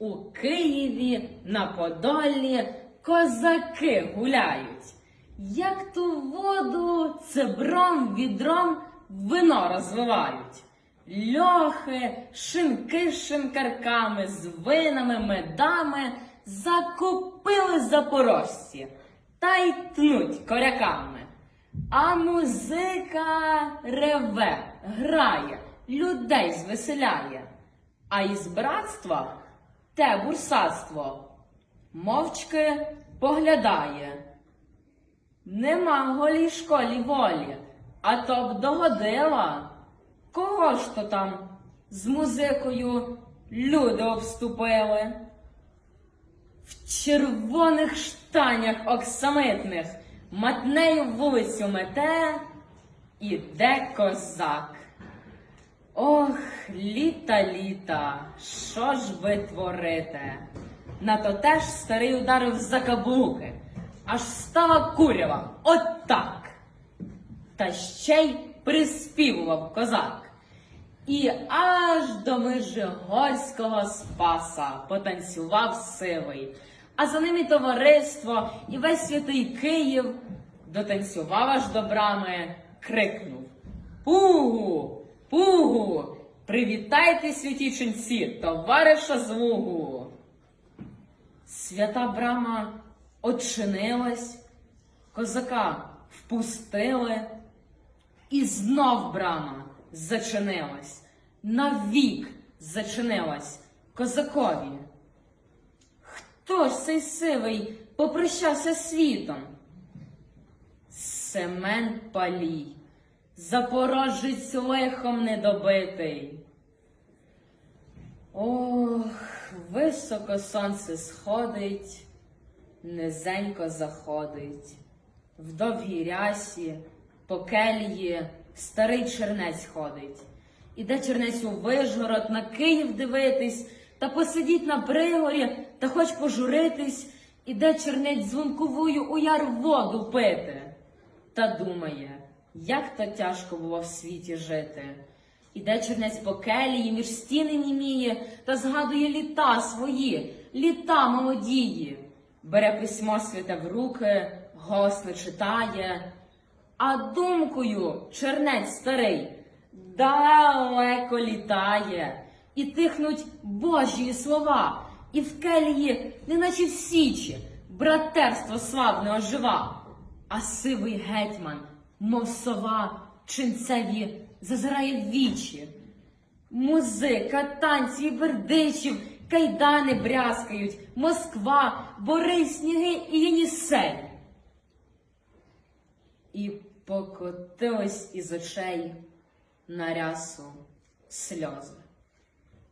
У Києві на Подолі козаки гуляють. Як ту воду цебром відром вино розвивають. Льохи, шинки з шинкарками, з винами, медами закупили запорожці та й тнуть коряками. А музика реве, грає, людей звеселяє. А із братства те бурсатство мовчки поглядає. Нема голій школі волі, а то б догодила. Кого ж то там з музикою люди обступили? В червоних штанях оксамитних матнею вулицю мете, іде козак. Ох, літа, літа, що ж ви творите? На то теж старий ударив за каблуки, аж стала курява, от так. Та ще й приспівував козак. І аж до Межигорського спаса потанцював сивий, а за ним і товариство, і весь святий Київ дотанцював аж до брами, крикнув Пугу! Пугу! Привітайте, святі ченці, товариша звугу! Свята брама очинилась, козака впустили, і знов брама зачинилась, навік зачинилась козакові. Хто ж цей сивий попрощався світом? Семен Палій, запорожець лихом недобитий. Ох, високо сонце сходить, низенько заходить. В довгій рясі, по кельї старий чернець ходить. Іде чернець у Вишгород, на Київ дивитись, та посидіть на пригорі, та хоч пожуритись, іде чернець дзвонковую у яр воду пити. Та думає, як то тяжко було в світі жити. Іде чернець по келії, між стіни німіє, та згадує літа свої, літа молодії. Бере письмо святе в руки, голосно читає, а думкою чернець старий далеко літає, і тихнуть Божі слова, і в келії, неначе в січі, братерство славне ожива, а сивий гетьман, мов сова, чинцеві зазирає в вічі. Музика, танці і бердичів, кайдани брязкають, Москва, бори, сніги і Єнісей. І покотилось із очей на рясу сльози.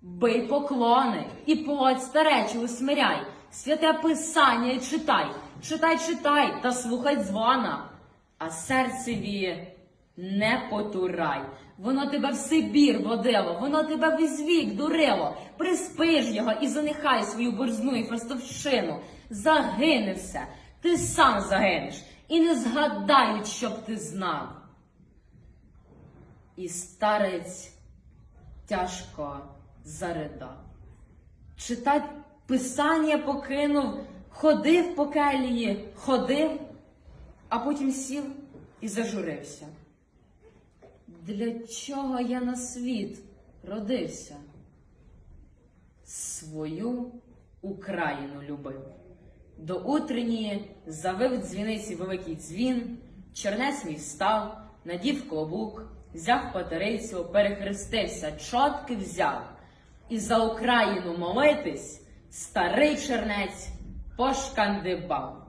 Бий поклони і плоть старечу усмиряй, святе писання читай, читай, читай та слухай дзвона, а серцеві не потурай. Воно тебе в Сибір водило, воно тебе весь вік дурило. Приспиш його і занехай свою борзну і фастовщину. Загине все, ти сам загинеш, і не згадають, щоб ти знав. І старець тяжко заридав. Читать писання покинув, ходив по келії, ходив, а потім сів і зажурився. Для чого я на світ родився? Свою Україну любив. До утренньої завив дзвіниці великий дзвін, чернець мій встав, надів клобук, взяв патерицю, перехрестився, чотки взяв. І за Україну молитись старий чернець пошкандибав.